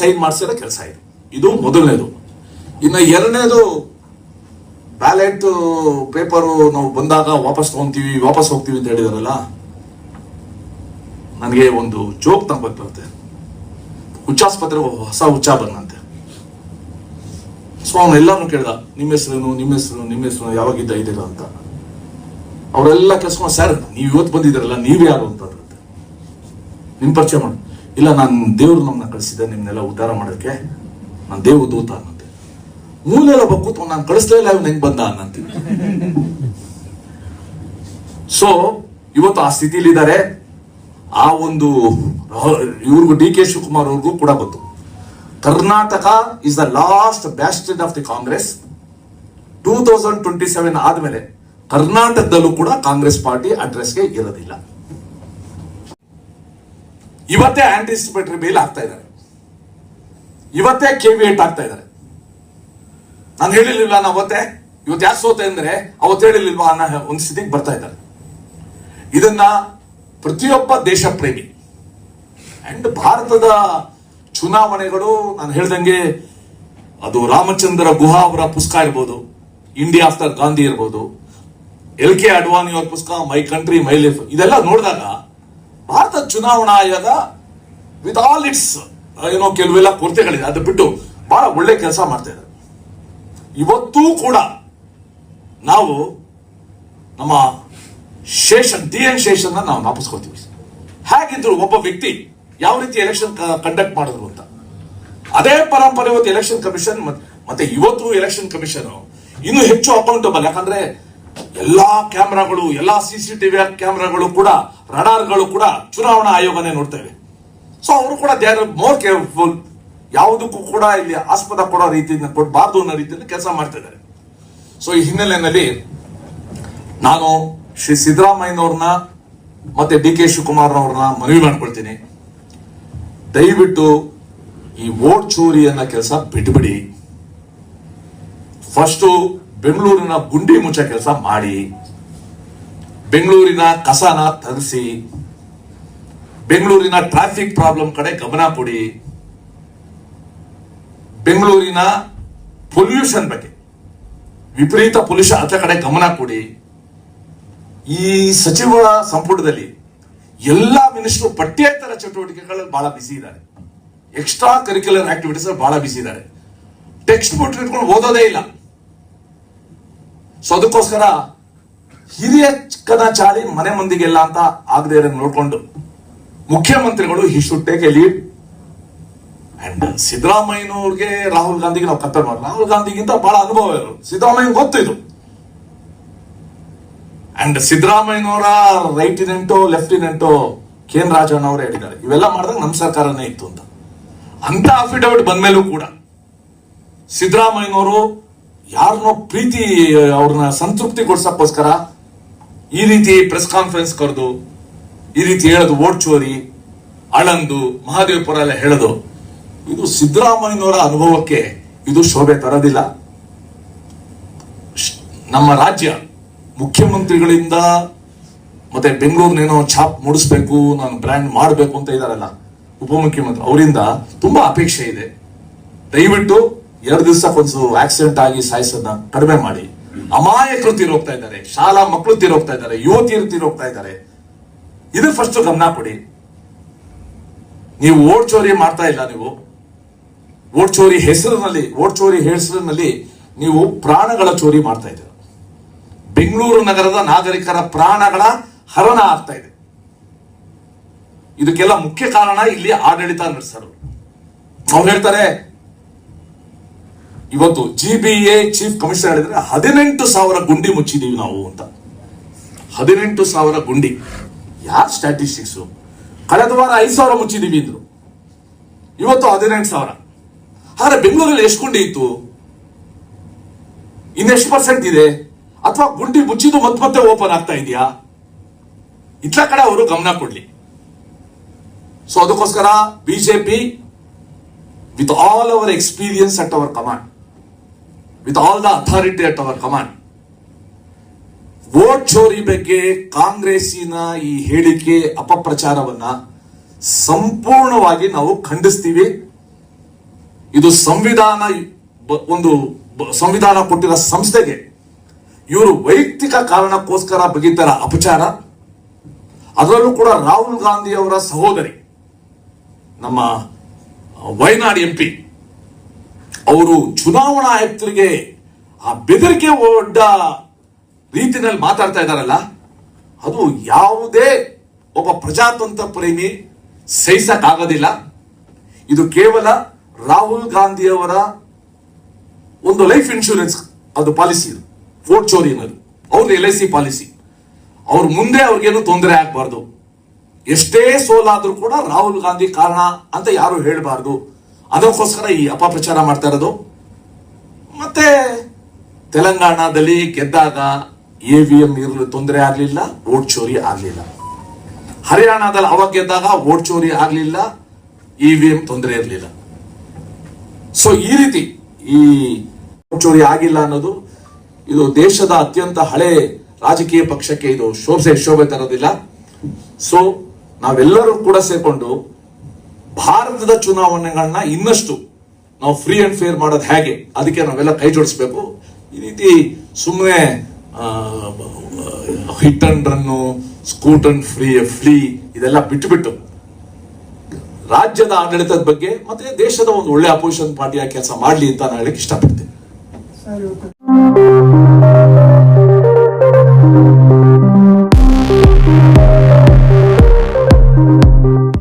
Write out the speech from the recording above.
Sign ಮಾಡಿಸಿದ ಕೆಲಸ ಇದು. ಇದು ಮೊದಲನೇದು. ಇನ್ನು ಎರಡನೇದು ಬ್ಯಾಲೆಟ್, ಪೇಪರು ನಾವು ಬಂದಾಗ ವಾಪಸ್ ತಗೊಂತೀವಿ, ವಾಪಸ್ ಹೋಗ್ತೀವಿ ಅಂತ ಹೇಳಿದಾರಲ್ಲ, ನನಗೆ ಒಂದು ಜೋಕ್ ನಂಗೆ ಬರುತ್ತೆ. ಹುಚ್ಚಾಸ್ಪತ್ರೆ ಹೊಸ ಹುಚ್ಚ ಬಂದಂತೆ. ಸೊ ಅವನೆಲ್ಲರೂ ಕೇಳ್ದ ನಿಮ್ಮ ಹೆಸರೇನು ನಿಮ್ಮ ಹೆಸರು ನಿಮ್ಮ ಹೆಸರು ಯಾವಾಗಿದ್ದ ಇದ್ದೀರಾ ಅಂತ. ಅವರೆಲ್ಲ ಕೆಲಸ ಸರ್, ನೀವು ಇವತ್ತು ಬಂದಿದ್ದೀರಲ್ಲ, ನೀವು ಯಾರು? ಅಂತ ನಿಮ್ಮ ನಿಮ್ ಪರಿಚಯ ಮಾಡಿ. ಇಲ್ಲ, ನಾನು ದೇವ್ರು ನಮ್ಮನ್ನ ಕಳಿಸಿದ್ದೆ, ನಿಮ್ನೆಲ್ಲ ಉದ್ಧಾರ ಮಾಡೋಕ್ಕೆ ನಾನು ದೇವ ದೂತ ಅನ್ನಂತೆ ಮೂಲೆಲ್ಲ ಕೂತ್ಕೊಂಡು ನಾನು ಕಳಿಸ್ಲೇ ಇಲ್ಲ, ಇವ್ನು ಹೆಂಗ್ ಬಂದ? ಅನ್ನಂತೀನಿ ಸೊ ಇವತ್ತು ಆ ಸ್ಥಿತಿಲಿದ್ದಾರೆ ಆ ಒಂದು ಇವ್ರಿಗೂ ಡಿ ಕೆ ಶಿವಕುಮಾರ್ ಅವ್ರಿಗೂ ಕೂಡ ಗೊತ್ತು. Karnataka is the last bastion of the Congress two thousand twenty seven ಆದ್ಮೇಲೆ ಕರ್ನಾಟಕದಲ್ಲೂ ಕೂಡ ಕಾಂಗ್ರೆಸ್ ಪಾರ್ಟಿ ಅಡ್ರೆಸ್ಗೆ ಇರೋದಿಲ್ಲ. ಇವತ್ತೇ ಆಂಟಿಸಿಪೇಟರಿ ಬೇಲ್ ಆಗ್ತಾ ಇದ್ದಾರೆ. ಇವತ್ತೇ ಕೆವಿಯೇಟ್ ಆಗ್ತಾ ಇದ್ದಾರೆ. ನಾನು ಹೇಳಿರ್ಲಿಲ್ಲ, ನಾನು ಅವತ್ತೇ. ಇವತ್ತು ಯಾಕೆ ಸೋತೆ ಅಂದ್ರೆ ಅವತ್ತು ಹೇಳಿರ್ಲಿಲ್ವಾ ಅನ್ನೋ ಒಂದು ಸ್ಥಿತಿಗೆ ಬರ್ತಾ ಇದ್ದಾರೆ. ಇದನ್ನ ಪ್ರತಿಯೊಬ್ಬ ದೇಶ ಪ್ರೇಮಿ ಅಂಡ್ ಭಾರತದ ಚುನಾವಣೆಗಳು, ನಾನು ಹೇಳ್ದಂಗೆ ಅದು ರಾಮಚಂದ್ರ ಗುಹಾ ಅವರ ಪುಸ್ತಕ ಇರ್ಬೋದು ಇಂಡಿಯಾ ಆಫ್ಟರ್ ಗಾಂಧಿ ಇರ್ಬೋದು ಎಲ್ ಕೆ ಅಡ್ವಾನಿ ಅವರ ಪುಸ್ತಕ ಮೈ ಕಂಟ್ರಿ ಮೈ ಲೈಫ್ ಇದೆಲ್ಲ ನೋಡಿದಾಗ ಭಾರತ ಚುನಾವಣಾ ಆಯೋಗ ವಿತ್ ಆಲ್ ಇಟ್ಸ್ ಏನೋ ಕೆಲವೆಲ್ಲ ಕೊರತೆಗಳಿದೆ. ಅದು ಬಿಟ್ಟು ಬಹಳ ಒಳ್ಳೆ ಕೆಲಸ ಮಾಡ್ತಾ ಇದೆ. ಇವತ್ತೂ ಕೂಡ ನಾವು ನಮ್ಮ ಶೇಷನ್ ಡಿ ಎನ್ ಶೇಷನ್ ನಾವು ನಾಪಿಸ್ಕೊತೀವಿ ಹೇಗಿದ್ರು ಒಬ್ಬ ವ್ಯಕ್ತಿ ಯಾವ ರೀತಿ ಎಲೆಕ್ಷನ್ ಕಂಡಕ್ಟ್ ಮಾಡಿದ್ರು ಅಂತ. ಅದೇ ಪರಂಪರೆ ಇವತ್ತು ಎಲೆಕ್ಷನ್ ಕಮಿಷನ್ ಮತ್ತೆ ಇವತ್ತು ಎಲೆಕ್ಷನ್ ಕಮಿಷನ್ ಇನ್ನು ಹೆಚ್ಚು ಅಕೌಂಟಬಲ್ ಯಾಕಂದ್ರೆ ಎಲ್ಲಾ ಕ್ಯಾಮೆರಾಗಳು, ಎಲ್ಲಾ ಸಿಸಿಟಿವಿ ಕ್ಯಾಮೆರಾಗಳು ಕೂಡ, ರಡಾರ್ಗಳು ಕೂಡ ಚುನಾವಣಾ ಆಯೋಗನೇ ನೋಡ್ತೇವೆ ಸೊ ಅವರು ಕೂಡ ದೇ ಆರ್ ಮೋರ್ ಕೇರ್ಫುಲ್ ಯಾವುದಕ್ಕೂ ಕೂಡ ಇಲ್ಲಿ ಆಸ್ಪದ ಕೊಡೋ ರೀತಿಯಿಂದ ಕೊಡಬಾರ್ದು ಅನ್ನೋ ರೀತಿಯಲ್ಲಿ ಕೆಲಸ ಮಾಡ್ತಾ ಇದ್ದಾರೆ. ಸೊ ಈ ಹಿನ್ನೆಲೆಯಲ್ಲಿ ನಾನು ಶ್ರೀ ಸಿದ್ದರಾಮಯ್ಯನವ್ರನ್ನ ಮತ್ತೆ ಡಿ ಕೆ ಶಿವಕುಮಾರ್ನವ್ರನ್ನ ಮನವಿ ಮಾಡ್ಕೊಳ್ತೀನಿ. ದಯವಿಟ್ಟು ಈ ವೋಟ್ ಚೋರಿ ಅನ್ನೋ ಕೆಲಸ ಬಿಟ್ಬಿಡಿ. ಫಸ್ಟು ಬೆಂಗಳೂರಿನ ಗುಂಡಿ ಮುಚ್ಚ ಕೆಲಸ ಮಾಡಿ, ಬೆಂಗಳೂರಿನ ಕಸನ ತರಿಸಿ, ಬೆಂಗಳೂರಿನ ಟ್ರಾಫಿಕ್ ಪ್ರಾಬ್ಲಮ್ ಕಡೆ ಗಮನ ಕೊಡಿ, ಬೆಂಗಳೂರಿನ ಪೊಲ್ಯೂಷನ್ ಬಗ್ಗೆ, ವಿಪರೀತ ಪೊಲ್ಯೂಷನ್ ಅಂತ ಕಡೆ ಗಮನ ಕೊಡಿ. ಈ ಸಚಿವರ ಸಂಪುಟದಲ್ಲಿ ಎಲ್ಲಾ ಮಿನಿಸ್ಟರ್ ಪಠ್ಯೇತರ ಚಟುವಟಿಕೆಗಳಲ್ಲಿ ಬಹಳ ಬಿಸಿ ಇದ್ದಾರೆ. ಎಕ್ಸ್ಟ್ರಾ ಕರಿಕ್ಯುಲರ್ ಆಕ್ಟಿವಿಟೀಸ್ ಬಹಳ ಬಿಸಿ ಇದ್ದಾರೆ. ಟೆಕ್ಸ್ಟ್ ಬುಕ್ ಇಟ್ಕೊಂಡು ಓದೋದೇ ಇಲ್ಲ. ಸೊ ಅದಕ್ಕೋಸ್ಕರ ಹಿರಿಯ ಕದ ಚಾಳಿ ಮನೆ ಮಂದಿಗೆಲ್ಲ ಅಂತ ಆಗದೆ ಇರೋ ನೋಡ್ಕೊಂಡು ಮುಖ್ಯಮಂತ್ರಿಗಳು he should take a lead and ಸಿದ್ದರಾಮಯ್ಯನವ್ರಿಗೆ Rahul ಗಾಂಧಿಗೆ ನಾವು ಕಂಪೇರ್ ರಾಹುಲ್ ಗಾಂಧಿಗಿಂತ ಬಹಳ ಅನುಭವ ಇರೋರು. ಸಿದ್ದರಾಮಯ್ಯ ಗೊತ್ತು ಇದು. ಅಂಡ್ ಸಿದ್ದರಾಮಯ್ಯನವರ ರೈಟಿನೆಂಟೋ, ಲೆಫ್ಟಿನೆಂಟೋ ಕೆ ಎನ್ ರಾಜಣ್ಣ ಅವರು ಹೇಳಿದ್ದಾರೆ. ಇವೆಲ್ಲ ಮಾಡಿದಾಗ ನಮ್ಮ ಸರ್ಕಾರನೇ ಇತ್ತು ಅಂತ. ಅಂತ ಅಫಿಡವಿಟ್ ಬಂದ್ಮೇಲೂ ಕೂಡ ಸಿದ್ದರಾಮಯ್ಯನವರು ಯಾರನ್ನೋ ಪ್ರೀತಿ ಅವ್ರನ್ನ ಸಂತೃಪ್ತಿಗೊಳಿಸೋಕ್ಕೋಸ್ಕರ ಈ ರೀತಿ ಪ್ರೆಸ್ ಕಾನ್ಫರೆನ್ಸ್ ಕರೆದು, ಈ ರೀತಿ ಹೇಳೋದು ಓಟ್ ಚೋರಿ ಅಳಂದು, ಮಹಾದೇವಪುರ ಎಲ್ಲ ಹೇಳೋದು, ಇದು ಸಿದ್ದರಾಮಯ್ಯನವರ ಅನುಭವಕ್ಕೆ ಇದು ಶೋಭೆ ತರೋದಿಲ್ಲ. ನಮ್ಮ ರಾಜ್ಯ ಮುಖ್ಯಮಂತ್ರಿಗಳಿಂದ ಮತ್ತೆ ಬೆಂಗಳೂರಿನೇನೋ ಛಾಪ್ ಮೂಡಿಸ್ಬೇಕು, ನಾನು ಬ್ರ್ಯಾಂಡ್ ಮಾಡಬೇಕು ಅಂತ ಇದ್ದಾರಲ್ಲ ಉಪಮುಖ್ಯಮಂತ್ರಿ, ಅವರಿಂದ ತುಂಬಾ ಅಪೇಕ್ಷೆ ಇದೆ. ದಯವಿಟ್ಟು ಎರಡು ದಿವಸಕ್ಕೊಂದು ಆಕ್ಸಿಡೆಂಟ್ ಆಗಿ ಸಾಯಿಸೋದನ್ನ ಕಡಿಮೆ ಮಾಡಿ. ಅಮಾಯಕರು ತೀರೋಗ್ತಾ ಇದ್ದಾರೆ, ಶಾಲಾ ಮಕ್ಕಳು ತೀರೋಗ್ತಾ ಇದ್ದಾರೆ, ಯುವತಿಯರು ತೀರೋಗ್ತಾ ಇದ್ದಾರೆ. ಇದು ಫಸ್ಟ್ ಗಮನ ಕೊಡಿ. ನೀವು ಓಟ್ ಚೋರಿ ಮಾಡ್ತಾ ಇಲ್ಲ ನೀವು. ಓಟ್ ಚೋರಿ ಹೆಸರಿನಲ್ಲಿ ಓಟ್ ಚೋರಿ ಹೆಸರಿನಲ್ಲಿ ನೀವು ಪ್ರಾಣಗಳ ಚೋರಿ ಮಾಡ್ತಾ ಇದ್ದೀರ. ಬೆಂಗಳೂರು ನಗರದ ನಾಗರಿಕರ ಪ್ರಾಣಗಳ ಹರಣ ಆಗ್ತಾ ಇದೆ. ಇದಕ್ಕೆಲ್ಲ ಮುಖ್ಯ ಕಾರಣ ಇಲ್ಲಿ ಆಡಳಿತ ನಡೆಸರು. ಅವ್ರು ಹೇಳ್ತಾರೆ ಇವತ್ತು G B A chief commissioner ಹೇಳಿದ್ರೆ ಹದಿನೆಂಟು ಸಾವಿರ ಗುಂಡಿ ಮುಚ್ಚಿದೀವಿ ನಾವು ಅಂತ. ಹದಿನೆಂಟು ಸಾವಿರ ಗುಂಡಿ. ಯಾರ್ ಸ್ಟಾಟಿಸ್ಟಿಕ್ಸ್ ಕಳೆದ ವಾರ ಐದು ಸಾವಿರ ಮುಚ್ಚಿದೀವಿ ಅಂದ್ರು. ಇವತ್ತು ಹದಿನೆಂಟು ಸಾವಿರ. ಆದ್ರೆ ಬೆಂಗಳೂರಲ್ಲಿ ಎಷ್ಟು ಗುಂಡಿ ಇತ್ತು? ಇನ್ನೆಷ್ಟು ಪರ್ಸೆಂಟ್ ಇದೆ? ಅಥವಾ ಗುಂಡಿ ಮುಚ್ಚಿದ್ದು ಮತ್ತೆ ಮತ್ತೆ ಓಪನ್ ಆಗ್ತಾ ಇದೆಯಾ? ಇಟ್ಲ ಕಡೆ ಅವರು ಗಮನ ಕೊಡ್ಲಿ. ಸೊ ಅದಕ್ಕೋಸ್ಕರ BJP with all our experience at our command with all the authority at our command vote ಚೋರಿ ಬಗ್ಗೆ ಕಾಂಗ್ರೆಸ್ಸಿನ ಈ ಹೇಳಿಕೆ ಅಪಪ್ರಚಾರವನ್ನ ಸಂಪೂರ್ಣವಾಗಿ ನಾವು ಖಂಡಿಸ್ತೀವಿ. ಇದು ಸಂವಿಧಾನ ಒಂದು ಸಂವಿಧಾನ ಕೊಟ್ಟಿರೋ ಸಂಸ್ಥೆಗೆ ಇವರು ವೈಯಕ್ತಿಕ ಕಾರಣಕ್ಕೋಸ್ಕರ ಬಗೆತರ ಅಪಚಾರ. ಅದರಲ್ಲೂ ಕೂಡ ರಾಹುಲ್ ಗಾಂಧಿ ಅವರ ಸಹೋದರಿ, ನಮ್ಮ ವೈನಾಡ್ ಎಂ ಪಿ. ಅವರು ಚುನಾವಣಾ ಆಯುಕ್ತರಿಗೆ ಆ ಬೆದರಿಕೆ ಒಡ್ಡ ರೀತಿಯಲ್ಲಿ ಮಾತಾಡ್ತಾ ಇದ್ದಾರಲ್ಲ, ಅದು ಯಾವುದೇ ಒಬ್ಬ ಪ್ರಜಾತಂತ್ರ ಪ್ರೇಮಿ ಸಹಿಸಕ್ಕಾಗೋದಿಲ್ಲ. ಇದು ಕೇವಲ ರಾಹುಲ್ ಗಾಂಧಿ ಅವರ ಒಂದು ಲೈಫ್ ಇನ್ಶೂರೆನ್ಸ್ ಅದು ಪಾಲಿಸಿ ಫೋರ್ಟ್ ಚೋರಿ ಅನ್ನೋದು ಅವ್ರ ಎಲ್ ಐ ಸಿ ಪಾಲಿಸಿ. ಅವ್ರ ಮುಂದೆ ಅವ್ರಿಗೇನು ತೊಂದರೆ ಆಗಬಾರ್ದು. ಎಷ್ಟೇ ಸೋಲಾದ್ರೂ ಕೂಡ ರಾಹುಲ್ ಗಾಂಧಿ ಕಾರಣ ಅಂತ ಯಾರು ಹೇಳಬಾರ್ದು. ಅದಕ್ಕೋಸ್ಕರ ಈ ಅಪಪ್ರಚಾರ ಮಾಡ್ತಾ ಇರೋದು. ಮತ್ತೆ ತೆಲಂಗಾಣದಲ್ಲಿ ಗೆದ್ದಾಗ ಎ ವಿ ಎಂ ಇರಲು ತೊಂದರೆ ಆಗಲಿಲ್ಲ, ಓಟ್ ಚೋರಿ ಆಗಲಿಲ್ಲ. ಹರಿಯಾಣದಲ್ಲಿ ಅವಾಗ ಗೆದ್ದಾಗ ವೋಟ್ ಚೋರಿ ಆಗಲಿಲ್ಲ ಇ ವಿ ಎಂ ತೊಂದರೆ ಇರಲಿಲ್ಲ. ಸೊ ಈ ರೀತಿ ಈ ವೋಟ್ ಚೋರಿ ಆಗಿಲ್ಲ ಅನ್ನೋದು ಇದು ದೇಶದ ಅತ್ಯಂತ ಹಳೆ ರಾಜಕೀಯ ಪಕ್ಷಕ್ಕೆ ಇದು ಶೋಭೆ ಶೋಭೆ ತರೋದಿಲ್ಲ. ಸೊ ನಾವೆಲ್ಲರೂ ಕೂಡ ಸೇರ್ಕೊಂಡು ಭಾರತದ ಚುನಾವಣೆಗಳನ್ನ ಇನ್ನಷ್ಟು ನಾವು ಫ್ರೀ ಅಂಡ್ ಫೇರ್ ಮಾಡೋದು ಹೇಗೆ? ಅದಕ್ಕೆ ನಾವೆಲ್ಲ ಕೈ ಜೋಡಿಸ್ಬೇಕು. ಈ ರೀತಿ ಸುಮ್ಮನೆ hit and run scoot and free free ಇದೆಲ್ಲ ಬಿಟ್ಟುಬಿಟ್ಟು ರಾಜ್ಯದ ಆಡಳಿತದ ಬಗ್ಗೆ ಮತ್ತೆ ದೇಶದ ಒಂದು ಒಳ್ಳೆ ಅಪೋಸಿಷನ್ ಪಾರ್ಟಿಯ ಕೆಲಸ ಮಾಡಲಿ ಅಂತ ನಾನು ಹೇಳಕ್ ಇಷ್ಟಪಡ್ತೀನಿ.